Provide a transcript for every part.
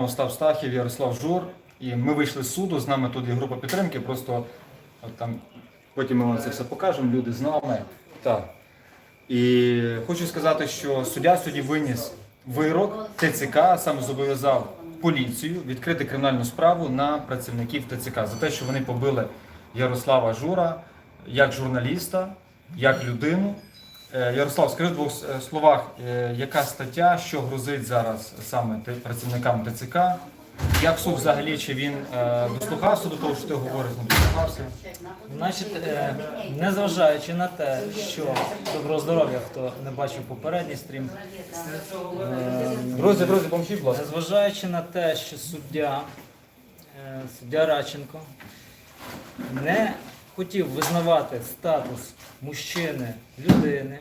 Остап Стахів, Ярослав Жур. І ми вийшли з суду, з нами тут є група підтримки, просто от там, потім ми вам це все покажемо, люди з нами. Так. І хочу сказати, що суддя судді виніс вирок ТЦК, саме зобов'язав поліцію відкрити кримінальну справу на працівників ТЦК за те, що вони побили Ярослава Жура як журналіста, як людину. Е, Ярослав, скажи в двох е, словах, е, яка стаття, що грозить зараз саме працівникам ТЦК? Як суд взагалі, чи він дослухався до того, що ти говориш, не дослухався? Значить, незважаючи на те, що доброго здоров'я, хто не бачив попередній стрім, Друзі, друзі, будь ласка. незважаючи на те, що суддя, суддя Радченко не хотів визнавати статус мужчини, людини,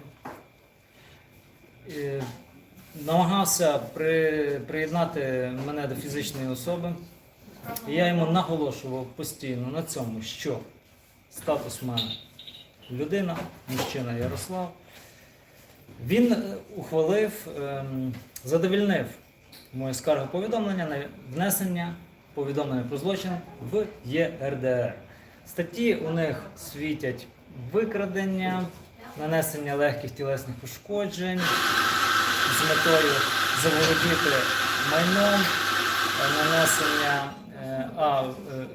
намагався при, приєднати мене до фізичної особи. І я йому наголошував постійно на цьому, що статус в мене людина, мужчина Ярослав. Він е, ухвалив, ем, задовільнив моє скарго повідомлення на внесення повідомлення про злочин в ЄРДР. Статті у них світять викрадення, нанесення легких тілесних ушкоджень з метою заволодіти майном, нанесення е, а, е,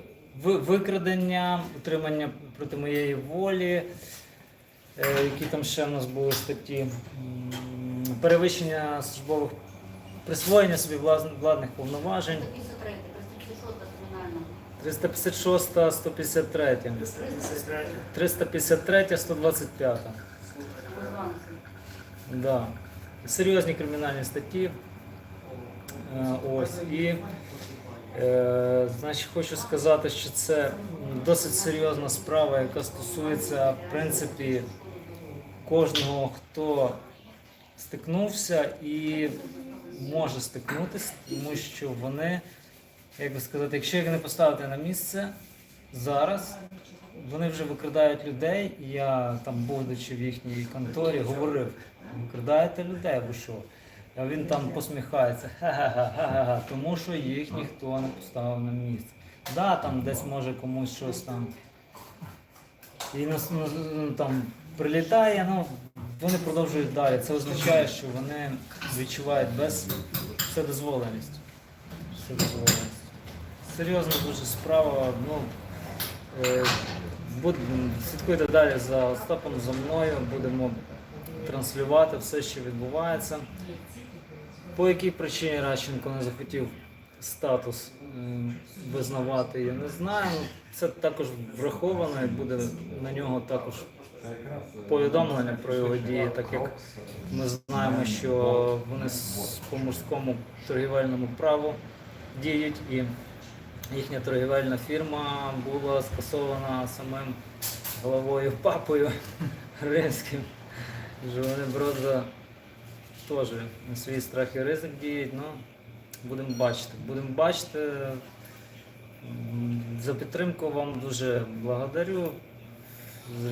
викрадення, утримання проти моєї волі, е, які там ще в нас були статті, перевищення службових присвоєння собі владних повноважень. 356, 153, 353, 125. Да. Серйозні кримінальні статті. Е, Ось. І е, значить, хочу сказати, що це досить серйозна справа, яка стосується, в принципі, кожного, хто стикнувся і може стикнутися, тому що вони, як би сказати, якщо їх не поставити на місце зараз, вони вже викрадають людей. Я там, будучи в їхній конторі, говорив, викрадаєте людей, ви що? А він там посміхається, ха-ха-ха, тому що їх ніхто не поставив на місце. Да, там десь може комусь щось там і ну, там прилітає, ну вони продовжують далі. Це означає, що вони відчувають без вседозволеність. Вседозволеність. Серйозна дуже справа. Ну, е, буд- слідкуйте далі за Остапом, за мною, будемо транслювати все, що відбувається. По якій причині Радченко не захотів статус е, визнавати, я не знаю. Це також враховано і буде на нього також повідомлення про його дії, так як ми знаємо, що вони по морському торгівельному праву діють і їхня торгівельна фірма була скасована самим головою папою римським. Вони просто теж на свій страх і ризик діють. Ну, будемо бачити. Будемо бачити. За підтримку вам дуже благодарю.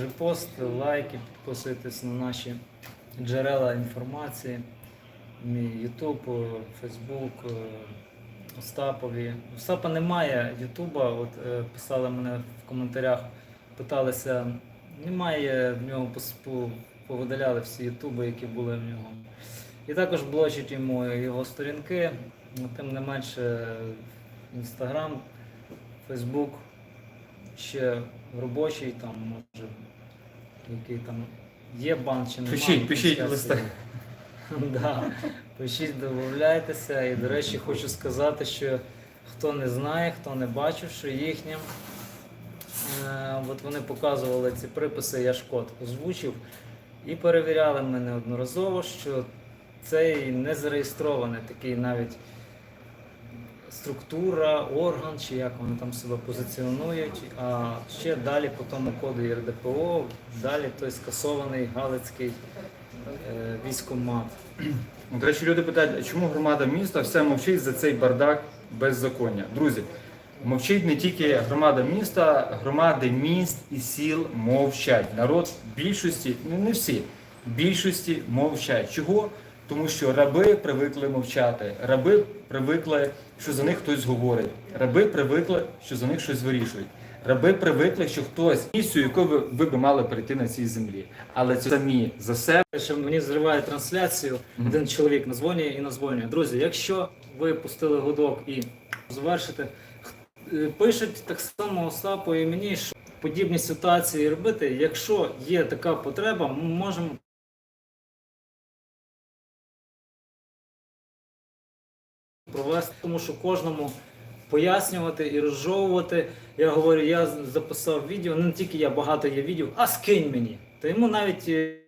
Репости, лайки, підписуйтесь на наші джерела інформації. Мій YouTube, Facebook, Остапові. Остапа немає Ютуба. От е, писали мене в коментарях, питалися, немає в нього пос- по- повидаляли всі ютуби, які були в нього. І також блочать йому його сторінки, тим не менше Інстаграм, Фейсбук ще робочий, там може який там є бан чи немає. Пишіть, пишіть листи. Да. Пишіть, додавайтеся. І, до речі, хочу сказати, що хто не знає, хто не бачив, що їхнім. Е, от вони показували ці приписи, я ж код озвучив, і перевіряли мене одноразово, що цей не зареєстрований такий навіть структура, орган, чи як вони там себе позиціонують. А ще далі по тому коду ЄРДПО, далі той скасований Галицький військомат. Ну, До речі, люди питають, а чому громада міста все мовчить за цей бардак беззаконня? Друзі, мовчить не тільки громада міста, громади міст і сіл мовчать. Народ більшості, ну не всі, більшості мовчать. Чого? Тому що раби привикли мовчати, раби привикли, що за них хтось говорить, раби привикли, що за них щось вирішують. Раби привикли, що хтось місію, яку ви, ви би мали перейти на цій землі. Але це самі за себе. Що мені зриває трансляцію один чоловік назвонює і назвонює. Друзі, якщо ви пустили гудок і завершите, е, пишуть так само Остапу і мені, що подібні ситуації робити. Якщо є така потреба, ми можемо. Провести, тому що кожному пояснювати і розжовувати. Я говорю, я записав відео, не тільки я, багато є відео, а скинь мені. То йому навіть е,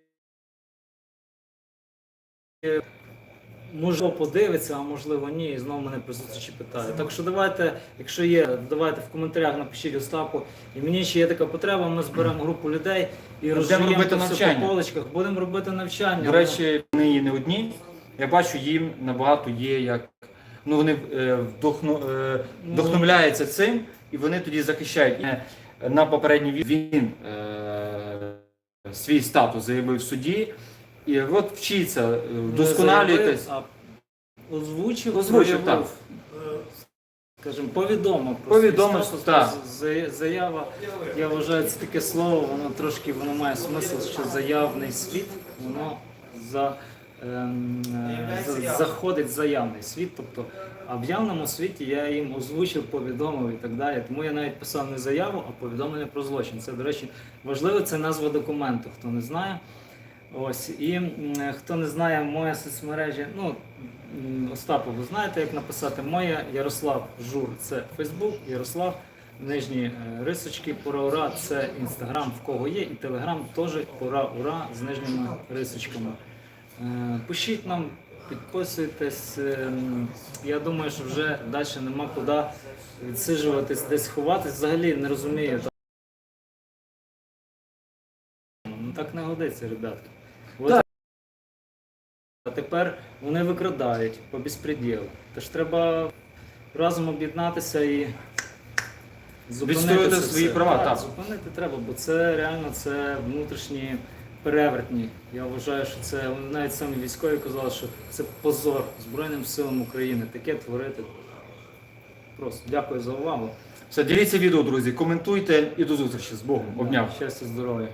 Можливо, подивиться, а можливо ні, і знову мене при зустрічі питає. Так що давайте, якщо є, давайте в коментарях напишіть Остапу. І мені ще є така потреба, ми зберемо групу людей і розжуємо робити все навчання. по поличках. Будемо робити навчання. До речі, вони і не одні. Я бачу, їм набагато є як. Ну вони е, вдохну, е, Ну. вдохновляються цим, і вони тоді захищають. На попередній ві- він е, свій статус заявив в суді. І от вчиться, е, а Озвучив, Озвучив, проявив, е, Скажімо, повідомив про Повідомив, статус, так. заява. Я вважаю, це таке слово, воно трошки воно має смисл, що заявний світ, воно за, ем, е, за- заходить в заявний світ. Тобто, а в явному світі я їм озвучив, повідомив і так далі. Тому я навіть писав не заяву, а повідомлення про злочин. Це, до речі, важливо, це назва документу, хто не знає. Ось і хто не знає, моя соцмережі, ну м, Остапу, ви знаєте, як написати моє Ярослав Жур, це Фейсбук, Ярослав, нижні е, рисочки, пора ура, це інстаграм, в кого є, і телеграм теж пора ура з нижніми рисочками. Е, Пишіть нам, підписуйтесь. е, Я думаю, що вже далі нема куди відсиджуватись, десь ховатись. Взагалі не розумію. Ну так не годиться, ребятки. А тепер вони викрадають по безпреділу. Тож треба разом об'єднатися і зупинити Відстоювати свої права, так. Зупинити треба, бо це реально це внутрішні перевертні. Я вважаю, що це навіть самі військові казали, що це позор Збройним силам України. Таке творити. Просто дякую за увагу. Все, діліться відео, друзі, коментуйте і до зустрічі з Богом. Обняв. Щастя, здоров'я.